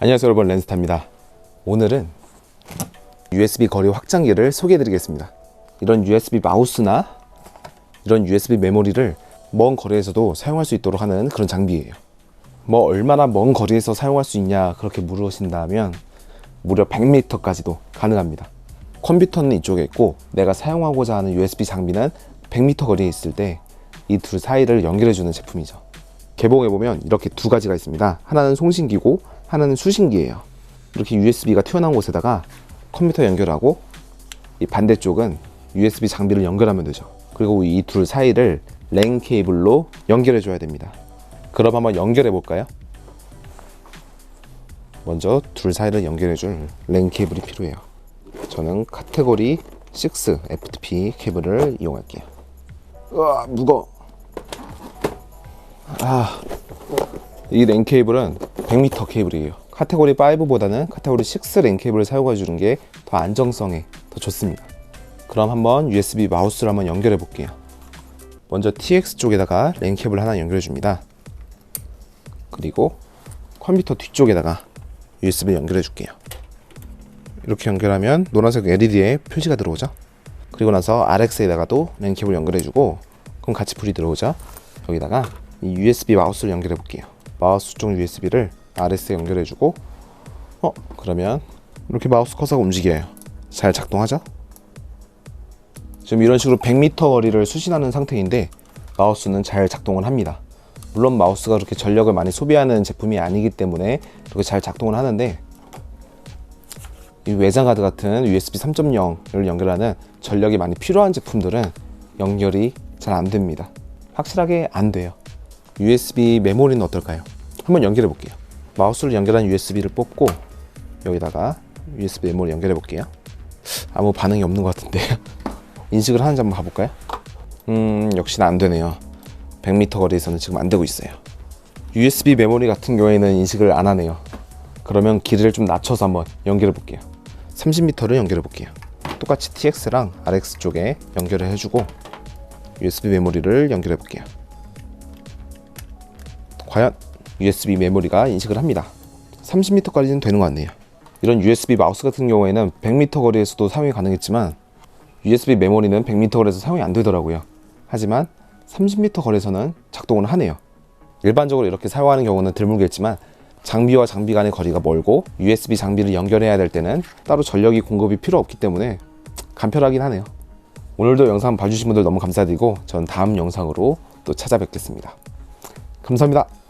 안녕하세요 여러분. 렌스타입니다. 오늘은 USB 거리 확장기를 소개해 드리겠습니다. 이런 USB 마우스나 이런 USB 메모리를 먼 거리에서도 사용할 수 있도록 하는 그런 장비예요. 뭐 얼마나 먼 거리에서 사용할 수 있냐 그렇게 물으신다면 무려 100m까지도 가능합니다. 컴퓨터는 이쪽에 있고 내가 사용하고자 하는 USB 장비는 100m 거리에 있을 때 이 둘 사이를 연결해 주는 제품이죠. 개봉해 보면 이렇게 두 가지가 있습니다. 하나는 송신기고 하나는 수신기예요. 이렇게 USB가 튀어나온 곳에다가 컴퓨터 연결하고 이 반대쪽은 USB 장비를 연결하면 되죠. 그리고 이 둘 사이를 랜 케이블로 연결해 줘야 됩니다. 그럼 한번 연결해 볼까요? 먼저 둘 사이를 연결해 줄랜 케이블이 필요해요. 저는 카테고리 6 FTP 케이블을 이용할게요. 으아, 무거워. 아, 이 랜 케이블은 100m 케이블이에요. 카테고리 5보다는 카테고리 6랜 케이블을 사용해 주는 게 더 안정성에 더 좋습니다. 그럼 한번 USB 마우스를 한번 연결해 볼게요. 먼저 TX 쪽에다가 랜 케이블 하나 연결해 줍니다. 그리고 컴퓨터 뒤쪽에다가 USB 연결해 줄게요. 이렇게 연결하면 노란색 LED에 표시가 들어오죠. 그리고 나서 RX에다가도 랜 케이블 연결해 주고 그럼 같이 불이 들어오죠. 여기다가 이 USB 마우스를 연결해 볼게요. 마우스 쪽 USB를 RS에 연결해 주고 어 그러면 이렇게 마우스 커서가 움직여요. 잘 작동하죠? 지금 이런 식으로 100m 거리를 수신하는 상태인데 마우스는 잘 작동을 합니다. 물론 마우스가 그렇게 전력을 많이 소비하는 제품이 아니기 때문에 이렇게 잘 작동을 하는데 이 외장 카드 같은 USB 3.0을 연결하는 전력이 많이 필요한 제품들은 연결이 잘 안 됩니다. 확실하게 안 돼요. USB 메모리는 어떨까요? 한번 연결해 볼게요. 마우스를 연결한 USB를 뽑고 여기다가 USB 메모리 연결해 볼게요. 아무 반응이 없는 것 같은데 인식을 하는지 한번 봐볼까요? 음 역시나 안 되네요. 100m 거리에서는 지금 안 되고 있어요. USB 메모리 같은 경우에는 인식을 안 하네요. 그러면 길이를 좀 낮춰서 한번 연결해 볼게요. 30m를 연결해 볼게요. 똑같이 TX랑 RX 쪽에 연결을 해주고 USB 메모리를 연결해 볼게요. 과연 USB 메모리가 인식을 합니다. 30m까지는 되는 것 같네요. 이런 USB 마우스 같은 경우에는 100m 거리에서도 사용이 가능했지만 USB 메모리는 100m 거리에서 사용이 안 되더라고요. 하지만 30m 거리에서는 작동을 하네요. 일반적으로 이렇게 사용하는 경우는 드물겠지만 장비와 장비 간의 거리가 멀고 USB 장비를 연결해야 될 때는 따로 전력이 공급이 필요 없기 때문에 간편하긴 하네요. 오늘도 영상 봐주신 분들 너무 감사드리고 전 다음 영상으로 또 찾아뵙겠습니다. 감사합니다.